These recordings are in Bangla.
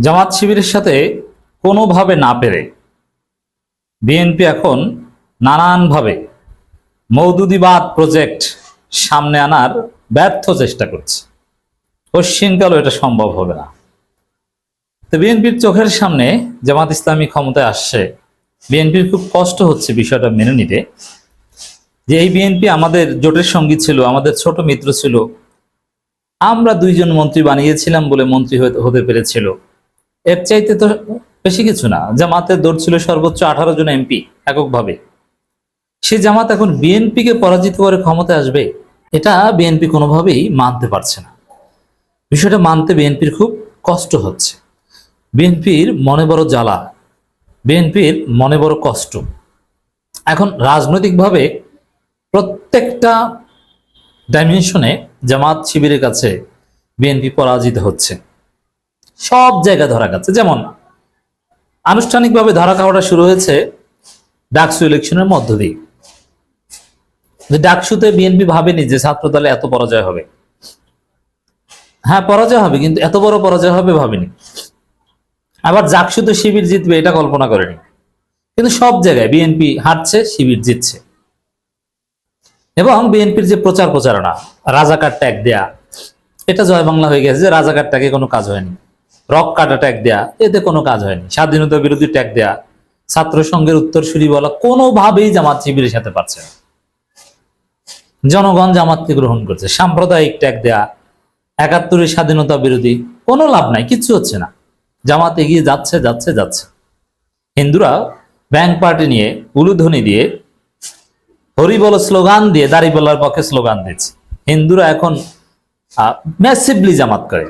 জামাত শিবিরের সাথে কোনোভাবে না পেরে বিএনপি এখন নানানভাবে মৌদুদিবাদ প্রজেক্ট সামনে আনার ব্যর্থ চেষ্টা করছে। পশ্চিমকালও এটা সম্ভব হবে না। তো বিএনপির চোখের সামনে জামাত ইসলামী ক্ষমতায় আসছে, বিএনপির খুব কষ্ট হচ্ছে বিষয়টা মেনে নিতে। যে এই বিএনপি আমাদের জোটের সঙ্গী ছিল, আমাদের ছোট মিত্র ছিল, আমরা দুইজন মন্ত্রী বানিয়েছিলাম বলে মন্ত্রী হতে- হতে পেরেছিল। এর চাইতে তো বেশি কিছু না। জামাতের দৌড় ছিল সর্বোচ্চ আঠারো জন এমপি এককভাবে। সে জামাত এখন বিএনপিকে পরাজিত করে ক্ষমতায় আসবে, এটা বিএনপি কোনোভাবেই মানতে পারছে না। বিষয়টা মানতে বিএনপির খুব কষ্ট হচ্ছে। বিএনপির মনে বড় জ্বালা, বিএনপির মনে বড় কষ্ট। এখন রাজনৈতিকভাবে প্রত্যেকটা ডাইমেনশনে জামাত শিবিরের কাছে বিএনপি পরাজিত হচ্ছে। সব জায়গায় ধরা গেছে। যেমন, আনুষ্ঠানিকভাবে ধরা খাওয়াটা শুরু হয়েছে ডাকসু ইলেকশনের মধ্য দিয়ে। ডাকসুতে বিএনপি ভাবেনি যে ছাত্র দলে এত পরাজয় হবে। হ্যাঁ পরাজয় হবে, কিন্তু এত বড় পরাজয় হবে ভাবেনি। আবার জাকসুতে শিবির জিতবে, এটা কল্পনা করেনি। কিন্তু সব জায়গায় বিএনপি হারছে, শিবির জিতছে। এবং বিএনপির যে প্রচার প্রচারণা রাজাকার ট্যাগ দেয়া, এটা জয় বাংলা হয়ে গেছে যে রাজাকার ট্যাগে কোনো কাজ হয়নি। রক কাটা ট্যাগ দেয়া, এতে কোনো কাজ হয়নি। স্বাধীনতা বিরোধী ট্যাগ দেয়া, ছাত্র সংঘের উত্তরসূরি বলা কোনোভাবেই জামাত শিবিরের সাথে পারছে না। জনগণ জামাতকে গ্রহণ করছে। সাম্প্রদায়িক ট্যাগ দেয়া, একাত্তরের স্বাধীনতা বিরোধী, কোনো লাভ নাই, কিচ্ছু হচ্ছে না। জামাত এগিয়ে যাচ্ছে যাচ্ছে যাচ্ছে। হিন্দুরা ব্যাংক পার্টি নিয়ে উলুধ্বনি দিয়ে হরিবল স্লোগান দিয়ে, দাড়িপাল্লার পক্ষে স্লোগান দিচ্ছে। হিন্দুরা এখন ম্যাসিভলি জামাত করে।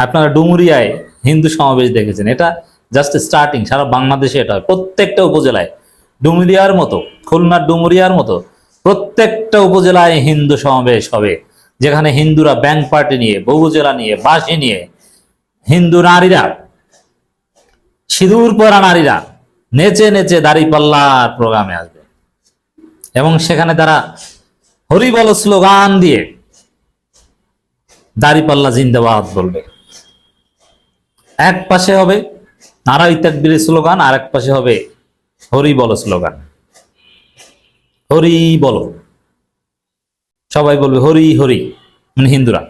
আপনারা ডুমুরিয়ায় হিন্দু সমাবেশ দেখেছেন। এটা জাস্ট স্টার্টিং সারা বাংলাদেশে এটা হয়। প্রত্যেকটা উপজেলায় ডুমুরিয়ার মতো, খুলনার ডুমুরিয়ার মতো প্রত্যেকটা উপজেলায় হিন্দু সমাবেশ হবে, যেখানে হিন্দুরা ব্যাংক পার্টি নিয়ে বহুজেলা নিয়ে বাসি নিয়ে, হিন্দু নারীরা, সিঁদুর পরা নারীরা নেচে নেচে দাড়িপাল্লার প্রোগ্রামে আসবে। এবং সেখানে তারা হরিবল স্লোগান দিয়ে দাড়িপাল্লা জিন্দাবাদ বলবে। এক পাশে হবে নারাই তাকবীরের স্লোগান আর এক পাশে হবে হরি বল স্লোগান। হরি বলো। সবাই বলবে হরি হরি। মানে হিন্দুরা।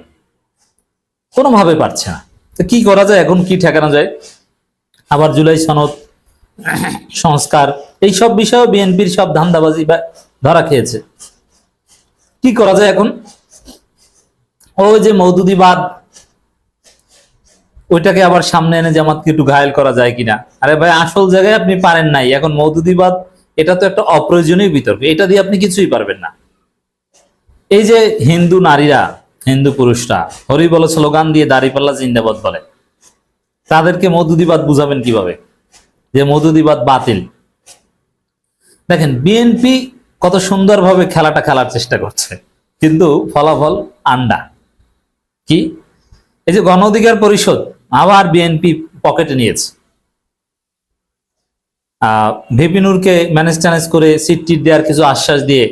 কোনোভাবে পারছে না। তো কি করা যায়, এখন কি ঠেকানো যায়? আবার জুলাই সনদ, সংস্কার এই সব বিষয়েও বিএনপির সব ধান্দাবাজি বা ধরা খেয়েছে। কি করা যায় এখন? ওই যে মৌদুদিবাদ ওইটাকে আবার সামনে এনে জামাতকে একটু ঘায়ল করা যায় কিনা? আরে ভাই, আসল জায়গায় আপনি পারেন নাই। এখন মৌদুদিবাদ, এটা তো একটা অপ্রয়োজনীয় বিতর্ক। এটা দিয়ে আপনি কিছুই পারবেন না। এই যে হিন্দু নারীরা, হিন্দু পুরুষরা, হরি বলে স্লোগান দিয়ে দাড়িপাল্লা জিন্দাবাদ বলে, তাদেরকে মধুদিবাদ বুঝাবেন কীভাবে? যে মধুদিবাদ বাতিল। দেখেন বিএনপি কত সুন্দরভাবে খেলাটা খেলার চেষ্টা করছে, কিন্তু ফলাফল আন্ডা। কি? এই যে গণ অধিকার পরিষদ আবার বিএনপি পকেটে নিয়েছে। ভিপিনুরকে ম্যানেজ ট্যানেজ করে সিট টিট দেওয়ার কিছু আশ্বাস দিয়ে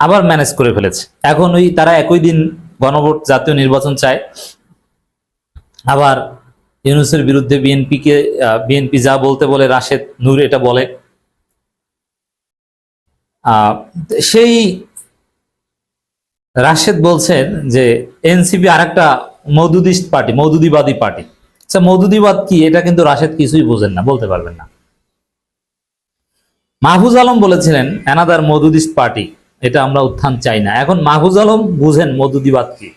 আবার ম্যানেজ করে ফেলেছে। এখন ওই তারা একই দিন গণভোট জাতীয় নির্বাচন চায়। আবার ইউনুসের বিরুদ্ধে বিএনপিকে বিএনপি যা বলতে বলে রাশেদ নূর এটা বলে। সেই রাশেদ বলছেন যে এনসিপি আরেকটা মৌদুদিস্ট পার্টি মৌদুদিবাদী পার্টি। আচ্ছা মৌদুদিবাদ কি? এটা কিন্তু রাশেদ কিছুই বোঝেন না, বলতে পারবেন না। মাহফুজ আলম বলেছিলেন, অ্যানাদার মধুদিস্ট পার্টি, এটা আমরা উত্থান চাই না। এখন মাহফুজ আলম বুঝেন মধুদিবাদ কি।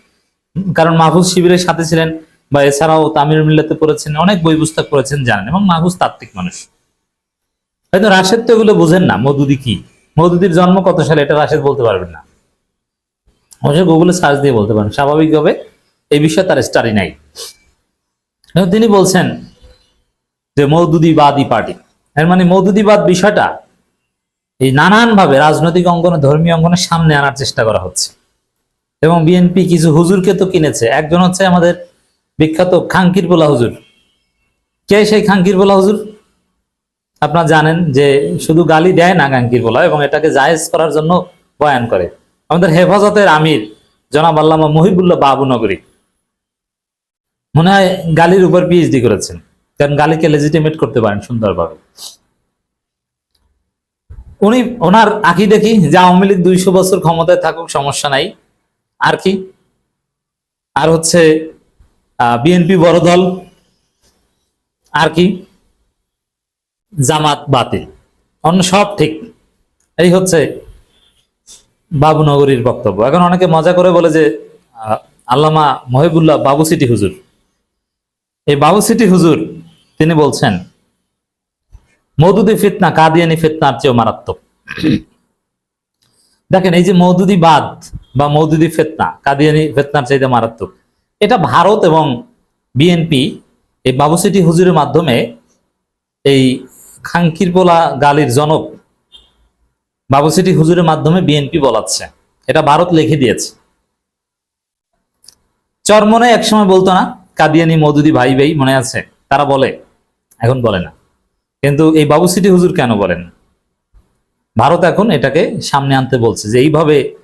কারণ মাহফুজ শিবিরের সাথে ছিলেন বা এছাড়াও তামিল মিল্লাতে পড়েছেন, অনেক বই পুস্তক পড়েছেন, জানেন, এবং মাহফুজ তাত্ত্বিক মানুষ। হয়তো রাশেদ তো এগুলো বুঝেন না, মধুদি কি? মধুদির জন্ম কত সালে, এটা রাশেদ বলতে পারবেন না। অবশ্যই গুগলে সার্চ দিয়ে বলতে পারেন, স্বাভাবিকভাবে এই বিষয়ে তার স্টাডি নাই। তিনি বলছেন যে মৌদুদিবাদী পার্টি। এর মানে মৌদুদিবাদ বিষয়টা এই নানানভাবে রাজনৈতিক অঙ্গনে, ধর্মীয় অঙ্গনে সামনে আনার চেষ্টা করা হচ্ছে। এবং বিএনপি কিছু হুজুরকে তো কিনেছে। একজন হচ্ছে আমাদের বিখ্যাত খাঙ্কির পোলা হুজুর। কে সেই খাঙ্কির পোলা হুজুর? আপনারা জানেন যে শুধু গালি দেয় না খাঙ্কির পোলা এবং এটাকে জায়েজ করার জন্য বয়ান করে। আমাদের হেফাজতের আমির জনাব আল্লামা মহিবুল্লাহ বাবু নগরী। মনে হয় গালির উপর পিএইচডি করেছেন। কারণ গালিকে লেজিটিমেট করতে পারেন সুন্দরভাবে। উনি, ওনার আঁকি দেখি যে আওয়ামী লীগ দুইশো বছর ক্ষমতায় থাকুক, সমস্যা নাই। আর কি? আর হচ্ছে বিএনপি বড় দল। আর কি? জামাত বাতিল। অন্য সব ঠিক। এই হচ্ছে বাবুনগরীর বক্তব্য। এখন অনেকে মজা করে বলে যে আল্লামা মহিবুল্লাহ বাবু সিটি হুজুর। এই বাবু সিটি হুজুর, তিনি বলছেন, মৌদুদি ফিতনা, কাদিয়ানি ফিতনার চেয়েও মারাত্মক। দেখেন, এই যে মৌদুদি বাদ বা মৌদুদি ফেতনা, কাদিয়ানি ফেতনার চাইতে মারাত্মক। এটা ভারত এবং বিএনপি এই বাবু সিটি হুজুরের মাধ্যমে এই খাঙ্কির পোলা গালির জনক বাবু সিটি হুজুরের মাধ্যমে বিএনপি বলাচ্ছে। এটা ভারত লিখে দিয়েছে। চরমনে একসময় বলতো না কাদিয়ানি মৌদুদি ভাই ভাই মনে আছে? তারা বলে। এখন বলে না। কিন্তু এই বাবু সিটি হুজুর কেন বলেন? ভারত এখন এটাকে সামনে আনতে বলছে যে এইভাবে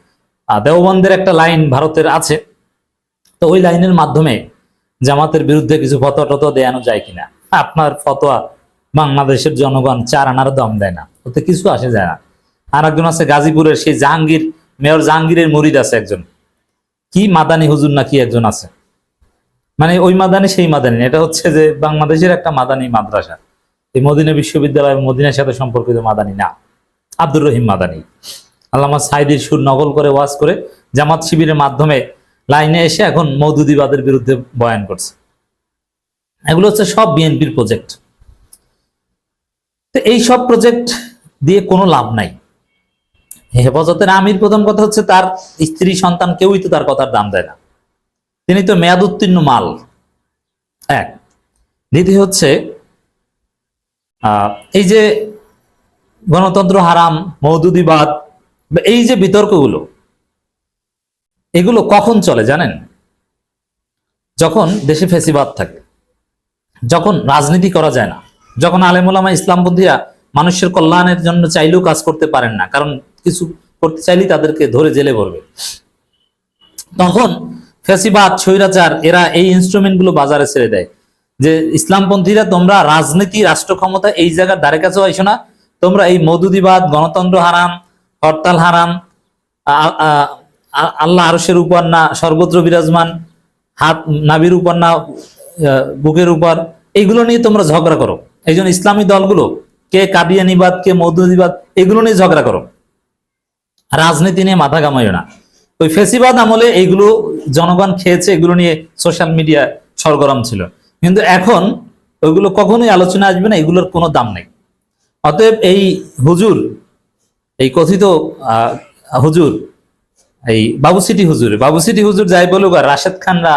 দেওবন্দের একটা লাইন ভারতের আছে। তো ওই লাইনের মাধ্যমে জামাতের বিরুদ্ধে কিছু ফতোয়া টতোয়া দেয়ানো যায় কিনা? আপনার ফতোয়া বাংলাদেশের জনগণ চার আনার দম দেয় না। ওতে কিছু আসে যায় না। আর একজন আছে গাজীপুরের, সেই জাহাঙ্গীর, মেয়র জাহাঙ্গীরের মুরিদ আছে একজন। কি মাদানি হুজুর নাকি একজন আছে? মানে ওই মাদানি সেই মাদানি এটা হচ্ছে যে বাংলাদেশের একটা মাদানি মাদ্রাসা। এই মদিনা বিশ্ববিদ্যালয় মদিনার সাথে সম্পর্কিত মাদানি না। আব্দুর রহিম মাদানি। আল্লামা সাইদির সুর নকল করে, ওয়াজ করে জামাত শিবিরের মাধ্যমে লাইনে এসে এখন মৌদুদিবাদের বিরুদ্ধে বয়ান করছে। এগুলো হচ্ছে সব বিএনপির প্রজেক্ট তো এই সব প্রজেক্ট দিয়ে কোনো লাভ নাই। হেফাজতের আমির প্রথম কথা হচ্ছে তার স্ত্রী সন্তান কেউই তো তার কথার দাম দেয় না। তিনি তো মেয়াদ উত্তীর্ণ মাল। এক। দ্বিতীয় হচ্ছে এই যে গণতন্ত্র হারাম, মৌদুদিবাদ এই যে বিতর্কগুলো, এগুলো কখন চলে জানেন? যখন দেশে ফেসিবাদ থাকে, যখন রাজনীতি করা যায় না, যখন আলেমুলামা ইসলামপন্থীরা মানুষের কল্যাণের জন্য চাইলেও কাজ করতে পারেন না, কারণ কিছু করতে চাইলেই তাদেরকে ধরে জেলে পড়বে তখন ফেসিবাদ স্বৈরাচার, এরা এই ইনস্ট্রুমেন্টগুলো বাজারে ছেড়ে দেয়। যে ইসলামপন্থীরা, তোমরা রাজনীতি রাষ্ট্র ক্ষমতা এই জায়গার দ্বারে কাছেও আইসো না। তোমরা এই মধুদিবাদ গণতন্ত্র হারাম হরতাল হারাম আল্লাহ আরশের উপর না, সর্বত্র বিরাজমান, হাত নাবির উপর না বুকের উপর এইগুলো নিয়ে তোমরা ঝগড়া করো। এই জন্য ইসলামী দলগুলো, কে কাদিয়ানিবাদ, কে মৌদুদিবাদ, এগুলো নিয়ে ঝগড়া করো। রাজনীতি নিয়ে মাথা কামাইও না। ওই ফেসিবাদ আমলে এইগুলো জনগণ খেয়েছে, এগুলো নিয়ে সোশ্যাল মিডিয়া সরগরম ছিল। কিন্তু এখন ওইগুলো কখনোই আলোচনা আসবে না, এগুলোর কোনো দাম নেই। অতএব এই হুজুর, এই কথিত হুজুর, এই বাবু সিটি হুজুর, বাবু সিটি হুজুর যাই বলুক আর রাশেদ খানরা,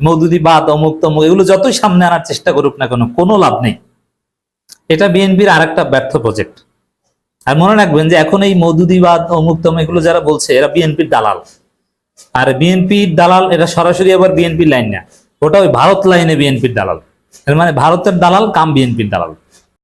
মৌদুদি বাদ, অমুক তমুক, এগুলো যতই সামনে আনার চেষ্টা করুক না কেন, কোনো লাভ নেই। এটা বিএনপির আরেকটা ব্যর্থ প্রজেক্ট আর মনে রাখবেন যে এখন এই মৌদুদিবাদ অমুক তমুক এগুলো যারা বলছে, এরা বিএনপির দালাল। আর বিএনপির দালাল, এটা সরাসরি আবার বিএনপির লাইন না। ওটা ওই ভারত লাইনে বিএনপির দালাল। মানে ভারতের দালাল কাম বিএনপির দালাল।